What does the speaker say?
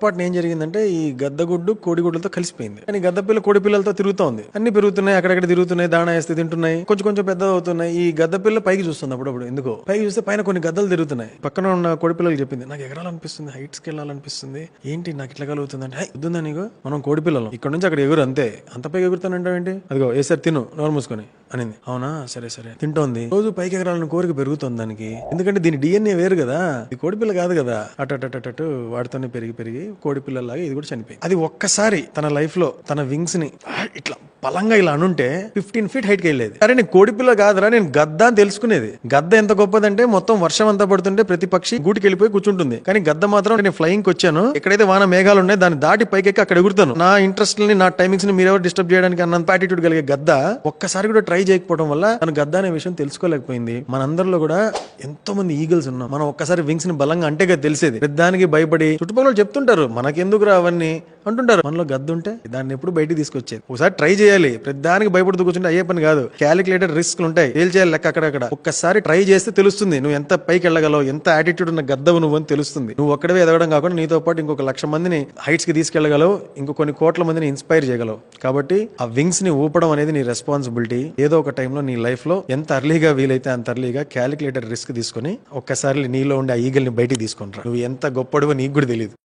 పొరపాటున ఏం జరిగిందంటే ఈ గద్దగుడ్డు కోడిగుడ్లతో కలిసిపోయింది. కానీ గద్ద పిల్ల కోడి పిల్లలతో తిరుగుతోంది. అన్ని పెరుగుతున్నాయి అక్కడక్కడ తిరుగుతున్నాయి దాణా వేస్తే తింటున్నాయి కొంచెం కొంచెం పెద్ద అవుతున్నాయి. ఈ గద్ద పిల్ల పైకి చూస్తుంది అప్పుడప్పుడు. ఎందుకో? పైకి చూస్తే పైన కొన్ని గద్దలు తిరుగుతున్నాయి. పక్కన ఉన్న కోడి పిల్లలు చెప్పింది నాకు ఎగరాలనిపిస్తుంది హైట్స్కి వెళ్ళాలనిపిస్తుంది. ఏంటి నాకు ఇట్లా కలుగుతుంది అంటే వద్దుందా నీకు? మనం కోడి పిల్లలు ఇక్కడ నుంచి అక్కడ ఎగురు అంతే. అంత పైకి ఎగురుతానంటావు ఏంటి అదిగో ఏసారి తిను నోరు మూసుకొని. అనింది. అవునా? సరే సరే. తింటోంది. రోజు పైకి ఎగరాలని కోరిక పెరుగుతుంది దానికి. ఎందుకంటే దీని డిఎన్ఏ వేరు కదా. ఇది కోడి పిల్ల కాదు కదా. అటు అటు అటు అటు వాటితోనే పెరిగి పెరిగి కోడి పిల్లలాగా ఇది కూడా చనిపోయింది. అది ఒక్కసారి తన లైఫ్లో తన వింగ్స్ని ఇట్లా బలంగా ఇలా అనుంటే ఫిఫ్టీన్ ఫీట్ హైట్కి వెళ్ళేది. అరే నేను కోడిపిల్ల కాదురా నేను గద్ద అని తెలుసుకునేది. గద్ద ఎంత గొప్పదంటే మొత్తం వర్షం అంతా పడుతుంటే ప్రతి పక్షి గూటికి వెళ్ళిపోయి కూర్చుంటుంది. కానీ గద్ద మాత్రం నేను ఫ్లయింగ్ వచ్చాను. ఎక్కడైతే వాన మేఘాలు ఉన్నాయి దాన్ని దాటి పైకెక్కి అక్కడ ఎగురుతాను. నా ఇంట్రెస్ట్ని నా టైమింగ్స్ని మీరెవరు డిస్టర్బ్ చేయడానికి అన్నంత యాటిట్యూడ్ కలిగే గద్ద ఒక్కసారి కూడా ట్రై చేయకపోవడం వల్ల తను గద్ద అనే విషయం తెలుసుకోలేకపోయింది. మనందరిలో కూడా ఎంతో మంది ఈగల్స్ ఉన్నాం. మనం ఒక్కసారి వింగ్స్ని బలంగా అంటే తెలిసేది. దానికి భయపడి చుట్టుపక్కల చెప్తుంటారు మనకెందుకు రా అవన్నీ? అంటుంటారు. మనలో గద్దు ఉంటే దాన్ని ఎప్పుడు బయటికి తీసుకొచ్చేది. ఒకసారి ట్రై చేయాలి. ప్రతిదానికి భయపడుతూ కూర్చుంటే అయ్యే పని కాదు. క్యాలిక్యులేటెడ్ రిస్క్లు ఉంటాయి. ఏం చేయాలి లెక్క అక్కడక్కడ. ఒక్కసారి ట్రై చేస్తే తెలుస్తుంది. నువ్వు ఎంత పైకి వెళ్ళగలవు? ఎంత యాటిట్యూడ్ ఉన్న గద్దవు నువ్వు అని తెలుస్తుంది. నువ్వు ఒక్కడే ఎదగడం కాకుండా నీతో పాటు ఇంకొక లక్ష మందిని హైట్స్కి తీసుకెళ్ళగలవు ఇంకో కొన్ని కోట్ల మందిని ఇన్స్పైర్ చేయగలవు. కాబట్టి ఆ వింగ్స్ని ఊపడం అనేది నీ రెస్పాన్సిబిలిటీ ఏదో ఒక టైంలో నీ లైఫ్లో ఎంత అర్లీగా వీలైతే అంత అర్లీగా క్యాలిక్యులేటర్ రిస్క్ తీసుకొని ఒక్కసారి నీలో ఉండే ఆ ఈగల్ని బయటికి తీసుకుంటారు. నువ్వు ఎంత గొప్పడివో నీకు కూడా తెలియదు